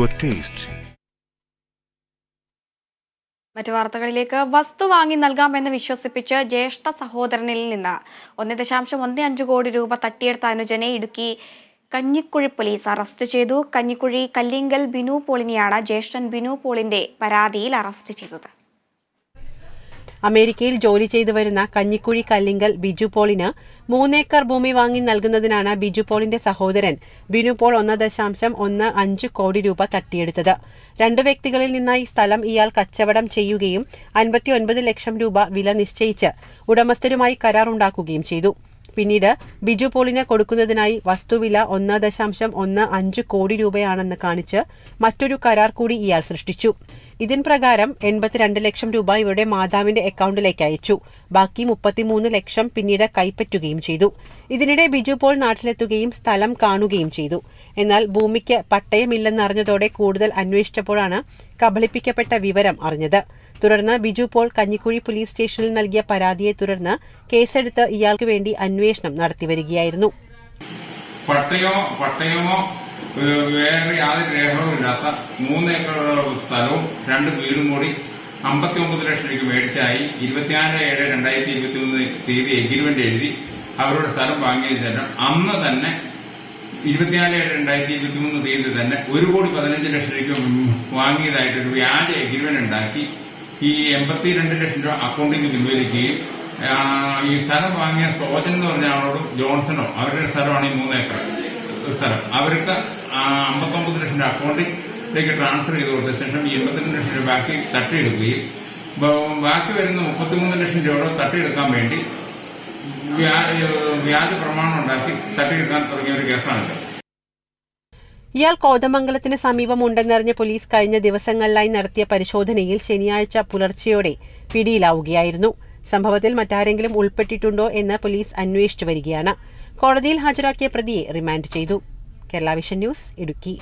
Taste മറ്റു വാർത്തകളിലേക്ക് വസ്തു വാങ്ങി നൽകാമെന്ന് വിശ്വസിപ്പിച്ച് ജ്യേഷ്ഠ സഹോദരനിൽ നിന്ന് ഒന്ന് ദശാംശം ഒന്ന് അഞ്ച് കോടി രൂപ തട്ടിയെടുത്ത അനുജനെ ഇടുക്കി കഞ്ഞിക്കുഴി പോലീസ് അറസ്റ്റ് ചെയ്തു. കഞ്ഞിക്കുഴി കല്ലിങ്കൽ ബിനു പോളിനെയാണ് ജ്യേഷ്ഠൻ ബിനു പോളിന്റെ പരാതിയിൽ അറസ്റ്റ് ചെയ്തത്. അമേരിക്കയിൽ ജോലി ചെയ്തു വരുന്ന കഞ്ഞിക്കുഴി കല്ലിങ്കൽ ബിജു പോളിന് മൂന്നേക്കർ ഭൂമി വാങ്ങി നൽകുന്നതിനാണ് ബിജു പോളിന്റെ സഹോദരൻ ബിനു പോൾ ഒന്ന് ദശാംശം ഒന്ന് അഞ്ച് കോടി രൂപ തട്ടിയെടുത്തത്. രണ്ട് വ്യക്തികളിൽ നിന്നായി സ്ഥലം ഇയാൾ കച്ചവടം ചെയ്യുകയും അൻപത്തിയൊൻപത് ലക്ഷം രൂപ വില നിശ്ചയിച്ച് ഉടമസ്ഥരുമായി കരാറുണ്ടാക്കുകയും ചെയ്തു. പിന്നീട് ബിജു പോളിന് കൊടുക്കുന്നതിനായി വസ്തുവില ഒന്ന് ദശാംശം ഒന്ന് അഞ്ച് കോടി രൂപയാണെന്ന് കാണിച്ച് മറ്റൊരു കരാർ കൂടി ഇയാൾ സൃഷ്ടിച്ചു. ഇതിൻ പ്രകാരം എൺപത്തിരണ്ട് ലക്ഷം രൂപ ഇവരുടെ മാതാവിന്റെ അക്കൗണ്ടിലേക്ക് അയച്ചു. ബാക്കി മുപ്പത്തിമൂന്ന് ലക്ഷം പിന്നീട് കൈപ്പറ്റുകയും ചെയ്തു. ഇതിനിടെ ബിജു പോൾ നാട്ടിലെത്തുകയും സ്ഥലം കാണുകയും ചെയ്തു. എന്നാൽ ഭൂമിക്ക് പട്ടയമില്ലെന്നറിഞ്ഞതോടെ കൂടുതൽ അന്വേഷിച്ചപ്പോഴാണ് കബളിപ്പിക്കപ്പെട്ട വിവരം അറിഞ്ഞത്. തുടർന്ന് ബിജു പോൾ കഞ്ഞിക്കുഴി പോലീസ് സ്റ്റേഷനിൽ നൽകിയ പരാതിയെ തുടർന്ന് കേസെടുത്ത് ഇയാൾക്ക് വേണ്ടി അന്വേഷണം നടത്തിവരികയായിരുന്നു പട്ടയമോ പട്ടയമോ വേറെ യാതൊരു രേഖകളും ഇല്ലാത്ത മൂന്ന് ഏക്കർ സ്ഥലവും രണ്ട് വീടും കൂടി അമ്പത്തി ഒമ്പത് ലക്ഷം രൂപയ്ക്ക് മേടിച്ചായി. ഇരുപത്തിനാല് ഏഴ് രണ്ടായിരത്തി ഇരുപത്തി മൂന്ന് തീയതി എഗ്രിമെന്റ് എഴുതി അവരുടെ സ്ഥലം വാങ്ങിയതിന് ശേഷം അന്ന് തന്നെ ഇരുപത്തിനാല് ഏഴ് രണ്ടായിരത്തി ഇരുപത്തി മൂന്ന് തീയതി തന്നെ ഒരു കോടി പതിനഞ്ച് ലക്ഷം രൂപയ്ക്ക് വാങ്ങിയതായിട്ടൊരു വ്യാജ എഗ്രിമെന്റ് ഉണ്ടാക്കി. ഈ എൺപത്തിരണ്ട് ലക്ഷം രൂപ അക്കൗണ്ടിൽ പിൻവലിക്കുകയും ഈ സ്ഥലം വാങ്ങിയ സോജൻ എന്ന് പറഞ്ഞ ആളോടും ജോൺസണോ അവരുടെ സ്ഥലമാണ് ഈ മൂന്ന് ഏക്കർ. സ്ഥലം. അവർക്ക് അമ്പത്തൊമ്പത് ലക്ഷം രൂപ അക്കൗണ്ടിലേക്ക് ട്രാൻസ്ഫർ ചെയ്ത് കൊടുത്ത ശേഷം ഈ എൺപത്തിരണ്ട് ലക്ഷം രൂപ ബാക്കി തട്ടിയെടുക്കുകയും ബാക്കി വരുന്ന മുപ്പത്തിമൂന്ന് ലക്ഷം രൂപ തട്ടിയെടുക്കാൻ വേണ്ടി വ്യാജ പ്രമാണം ഉണ്ടാക്കി തട്ടിയെടുക്കാൻ തുടങ്ങിയ ഒരു കേസാണിത്. ഇയാൾ കോതമംഗലത്തിന് സമീപമുണ്ടെന്നറിഞ്ഞ പോലീസ് കഴിഞ്ഞ ദിവസങ്ങളിലായി നടത്തിയ പരിശോധനയിൽ ശനിയാഴ്ച പുലർച്ചെയോടെ പിടിയിലാവുകയായിരുന്നു. സംഭവത്തിൽ മറ്റാരെങ്കിലും ഉൾപ്പെട്ടിട്ടുണ്ടോ എന്ന് പോലീസ് അന്വേഷിച്ചു വരികയാണ്. കോടതിയിൽ ഹാജരാക്കിയ പ്രതിയെ റിമാൻഡ് ചെയ്തു. Kerala vision news Idukki.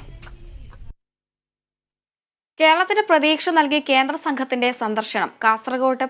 കേരളത്തിന് പ്രതീക്ഷ നൽകി കേന്ദ്ര സംഘത്തിന്റെ സന്ദർശനം പ്രഖ്യാ